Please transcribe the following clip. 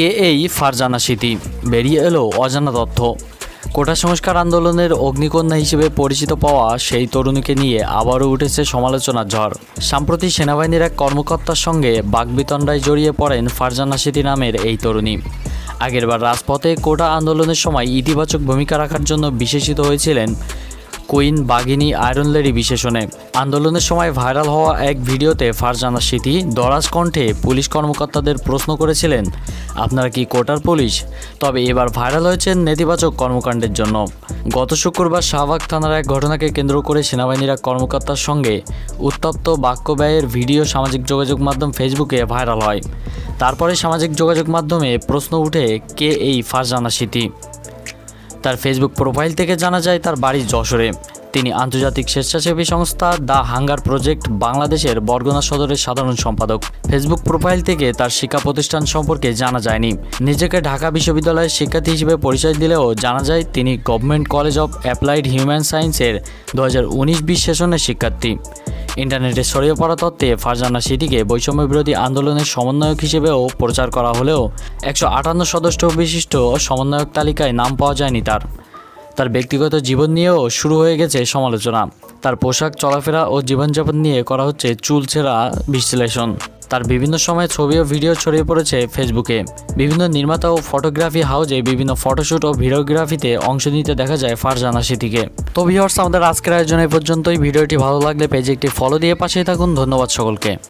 কে এই ফারজানা স্মৃতি বেরিয়ে এলো অজানা তথ্য। কোটা সংস্কার আন্দোলনের অগ্নিকন্যা হিসেবে পরিচিত পাওয়া সেই তরুণীকে নিয়ে আবারও উঠেছে সমালোচনার ঝড়। সম্প্রতি সেনাবাহিনীর এক কর্মকর্তার সঙ্গে বাগবিতণ্ডায় জড়িয়ে পড়েন ফারজানা স্মৃতি নামের এই তরুণী। আগেরবার রাজপথে কোটা আন্দোলনের সময় ইতিবাচক ভূমিকা রাখার জন্য বিশেষিত হয়েছিলেন কুইন বাগিনী আয়রন লেডি বিশেষণে। আন্দোলনের সময় ভাইরাল হওয়া এক ভিডিওতে ফারজানা স্মৃতি দরাজ কণ্ঠে পুলিশ কর্মকর্তাদের প্রশ্ন করেছিলেন, আপনারা কি কোটার পুলিশ? তবে এবার ভাইরাল হয়েছেন নেতিবাচক কর্মকাণ্ডের জন্য। গত শুক্রবার শাহবাগ থানার এক ঘটনাকে কেন্দ্র করে সেনাবাহিনীরা কর্মকর্তার সঙ্গে উত্তপ্ত বাক্য ব্যয়ের ভিডিও সামাজিক যোগাযোগ মাধ্যম ফেসবুকে ভাইরাল হয়। তারপরে সামাজিক যোগাযোগ মাধ্যমে প্রশ্ন উঠে, কে এই ফারজানা স্মৃতি তার ফেসবুক প্রোফাইল থেকে জানা যায় তার বাড়ি যশোরে। তিনি আন্তর্জাতিক স্বেচ্ছাসেবী সংস্থা দ্য হাঙ্গার প্রজেক্ট বাংলাদেশের বরগুনা সদরের সাধারণ সম্পাদক। ফেসবুক প্রোফাইল থেকে তার শিক্ষা প্রতিষ্ঠান সম্পর্কে জানা যায়নি। নিজেকে ঢাকা বিশ্ববিদ্যালয়ের শিক্ষার্থী হিসেবে পরিচয় দিলেও জানা যায় তিনি government college of applied human সায়েন্সের দু হাজার উনিশ বিশ সেশনের শিক্ষার্থী। ইন্টারনেটে ছড়িয়ে পড়া তত্ত্বে ফারজানা সিটিকে বৈষম্য বিরোধী আন্দোলনের সমন্বয়ক হিসেবেও প্রচার করা হলেও একশো আটান্ন সদস্য বিশিষ্ট সমন্বয়ক তালিকায় নাম পাওয়া যায়নি তার। তার ব্যক্তিগত জীবন নিয়েও শুরু হয়ে গেছে সমালোচনা। তার পোশাক চলাফেরা ও জীবনযাপন নিয়ে করা হচ্ছে চুল ছেঁড়া বিশ্লেষণ। তার বিভিন্ন সময় ছবি ও ভিডিও ছড়িয়ে পড়েছে ফেসবুকে। বিভিন্ন নির্মাতা ও ফটোগ্রাফি হাউজে বিভিন্ন ফটোশ্যুট ও ভিডিওগ্রাফিতে অংশ নিতে দেখা যায় ফারজানা সিটিকে তো ভিওর্স আমাদের আজকের আয়োজন এ পর্যন্তই। ভিডিওটি ভালো লাগলে পেজে একটি ফলো দিয়ে পাশেই থাকুন। ধন্যবাদ সকলকে।